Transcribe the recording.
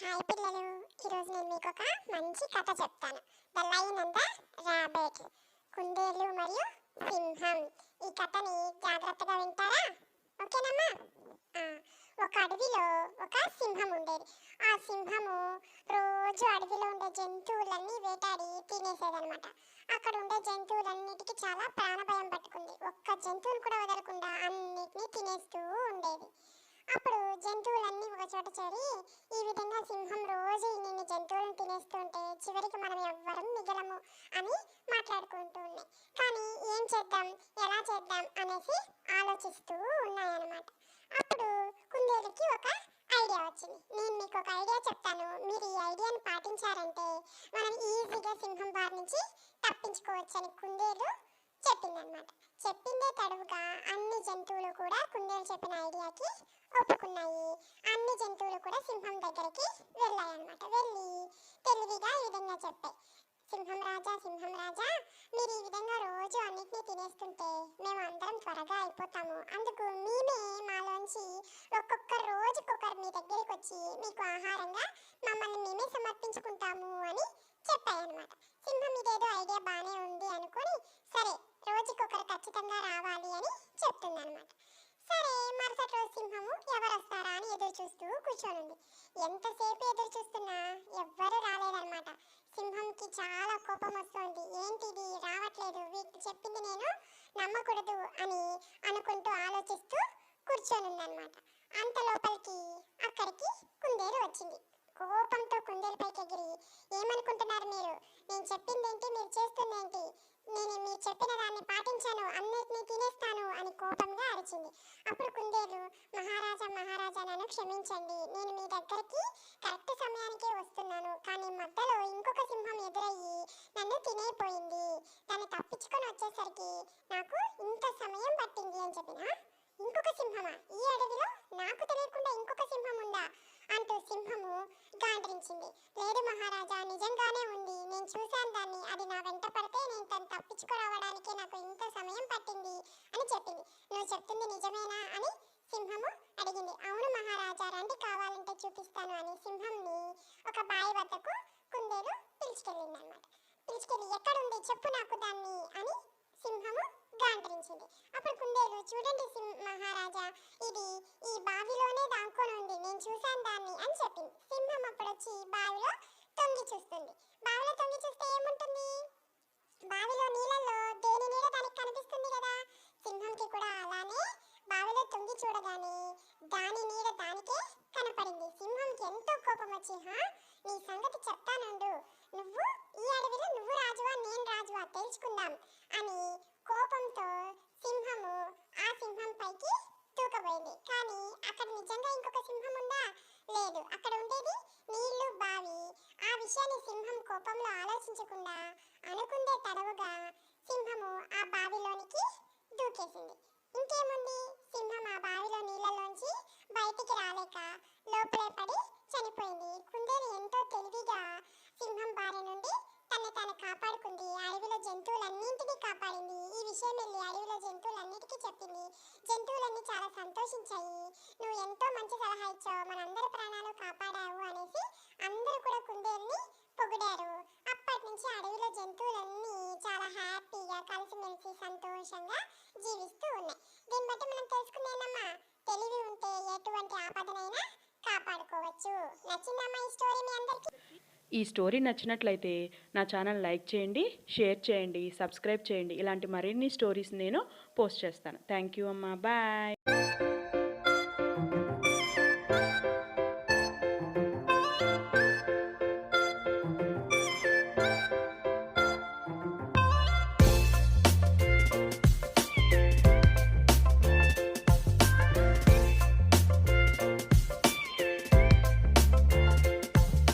Hi పిల్లలు ఈరోజు నేను మీకు ఒక మంచి కథ చెప్తాను. The lion and the rabbit కుందేలు మరియు సింహం. ఈ కథని జాగ్రత్తగా వింటారా? ఓకేనమ్మా? ఒక అడవిలో ఒక సింహం ఉండేది. ఆ సింహము రోజు అడవిలో ఉండే జంతువులన్నీ వేటాడి తినేసేదనమాట అక్కడ ఉండే జంతువులన్నిటికీ చాలా ప్రాణభయం పట్టుకుంది. ఒక్క జంతువును కూడా వదలకుండా అన్నిటినీ తినేస్తూ ఉండేది. అప్పుడు జంతువులన్నీ ఒక చోట చేరి ఈ విధంగా సింహం రోజు ఇన్ని జంతువులను తినేస్తుంటే చివరికి మనం ఎవ్వరం మిగలము అని మాట్లాడుకుంటూ ఉన్నాయి. కానీ ఏం చేద్దాం ఎలా చేద్దాం అనేసి ఆలోచిస్తూ ఉన్నాయన్నమాట. అప్పుడు కుందేలుకి ఒక ఐడియా వచ్చింది. నేను మీకు ఒక ఐడియా చెప్తాను. మీరు ఈ ఐడియాను పాటించారంటే మనం ఈజీగా సింహం బారి నుంచి తప్పించుకోవచ్చని కుందేలు చెప్పిందనమాట చెప్పిందే తడువుగా అన్ని జంతువులు కూడా కుందేలు చెప్పిన ఐడియాకి ఒప్పుకున్నాయి. అన్ని జంతువులు కూడా సింహం దగ్గరికి వెళ్ళాయి అన్నమాట వెళ్ళి తెలివిగా ఈ విధంగా చెప్పాయి. సింహం రాజా సింహం రాజా మీరు ఈ విధంగా రోజు అన్నిటినీ తినేస్తుంటే మేము అందరం త్వరగా అయిపోతాము. అందుకు మేమే మాలోంచి ఒక్కొక్క రోజుకొకరు మీ దగ్గరికి వచ్చి మీకు ఆహారంగా మమ్మల్ని మేమే సమర్పించుకుంటాము అని చెప్పాయన్నమాట. సింహం ఇదేదో ఐడియా బాగానే ఉంది అనుకుని సరే రోజుకొకరు ఖచ్చితంగా రావాలి అని చెప్తుందన్నమాట. సరే మరుసటి రోజు సింహము ఎవరు వస్తారా అని ఎదురు చూస్తూ కూర్చోనుంది. ఎంతసేపు ఎదురు చూస్తున్నా ఎవ్వరూ రాలేదనమాట సింహంకి చాలా కోపం వస్తుంది. ఏంటిది? రావట్లేదు. వీటికి చెప్పింది నేను నమ్మకూడదు అని అనుకుంటూ ఆలోచిస్తూ కూర్చొనుందన్నమాట. అంత లోపలికి అక్కడికి కుందేలు వచ్చింది. కోపంతో కుందేలుపైకి ఎగిరి ఏమనుకుంటున్నారు మీరు? నేను చెప్పింది ఏంటి మీరు చేస్తుంది నేను చెప్పిన దాన్ని పాటించాను అన్నిటినీ తినేస్తాను అని కోపంగా అరిచింది. అప్పుడు కుందేలు మహారాజా మహారాజా నన్ను క్షమించండి. నేను మీ దగ్గరికి కరెక్ట్ సమయానికే వస్తున్నాను. కానీ మధ్యలో ఇంకొక సింహం ఎదురయ్యి నన్ను తినేపోయింది. దాన్ని తప్పించుకొని వచ్చేసరికి నాకు ఇంత సమయం పట్టింది అని చెప్పిన? ఇంకొక సింహమా? ఈ అడవిలో నాకు తెలియకుండా ఇంకొక సింహం ఉందా? అంటూ సింహము గాండ్రించింది లేదు మహారాజా నిజంగానే ఉంది. నేను చూశాను దాన్ని. అది నా వెంట పడితే నేను తను తప్పించుకురావడానికి నాకు ఇంత సమయం పట్టింది అని చెప్పింది. నువ్వు చెప్తుంది నిజమేనా? అని సింహము అడిగింది. అవును మహారాజా రండి కావాలంటే చూపిస్తాను అని సింహంని ఒక బావి వద్దకు కుందేలు పిలుచుకెళ్ళింది అనమాట పిలుచుకెళ్ళి ఎక్కడుంది? చెప్పు నాకు దాన్ని అని సింహము గాండ్రించింది. అప్పుడు కుందేలు చూడండి సింహ మహారాజా ఇది ఈ బావిలోనే దాక్కొని ఉంది నేను చూశాను దాన్ని అని చెప్పింది. వచ్చి బావిలో తొంగి చూస్తుంది. బావిలో తొంగి చూస్తే ఏముంటుంది? బావిలో నీళ్ళల్లో దేని నీడ దానికి కనిపిస్తుంది కదా? సింహంకి కూడా అలానే బావిలో తొంగి చూడగానే దాని నీడ దానికే కనపడింది. సింహంకి ఎంతో కోపం వచ్చి హా నీ సంగతి చెప్తానుండు. నువ్వు ఈ అడవిలో నువ్వు రాజువా నేను రాజువా? తెలుసుకుందాం. అని కోపంతో సింహము ఆ సింహం పైకి దూకబోయింది కానీ అక్కడ నిజంగా ఇంకొక సింహం ఉందా? లేదు. అక్కడ ఉండే విషయాన్ని సింహం కోపంలో ఆలోచించకుండా అనుకుందే తడవుగా సింహము ఆ బావిలోనికి దూకేసింది. ఇంకేముంది? సింహం ఆ బావిలో నీళ్ళలోంచి బయటికి రాలేక లోపలే పడి చనిపోయింది. కుందేలు ఎంతో తెలివిగా సింహం బారి నుండి తను తాను కాపాడుకుంది. అడవిలో జంతువులన్నింటినీ కాపాడింది. ఈ విషయం వెళ్ళి అడవిలో జంతువులన్నిటికీ చెప్పింది. జంతువులన్నీ చాలా సంతోషించాయి. నువ్వు ఎంతో మంచి సలహా ఇచ్చావు. మనందరి ప్రాణాలు కాపాడావు అనేసి అందరూ కూడా కుందేల్ని పొగిడారు. అప్పటి నుంచి అడవిలో జంతువులన్నీ చాలా హ్యాపీగా కలిసిమెలిసి సంతోషంగా జీవిస్తూ ఉన్నాయి. దీన్ని బట్టి మనం తెలుసుకునేనమ్మా తెలివి ఉంటే ఎటువంటి ఆపదనైనా కాపాడుకోవచ్చు. నచ్చిందమ్మా ఈ స్టోరీ మీ అందరికీ? ఈ స్టోరీ నచ్చినట్లయితే నా ఛానల్ లైక్ చేయండి షేర్ చేయండి సబ్స్క్రైబ్ చేయండి. ఇలాంటి మరిన్ని స్టోరీస్ నేను పోస్ట్ చేస్తాను. థ్యాంక్ యూ అమ్మా. బాయ్.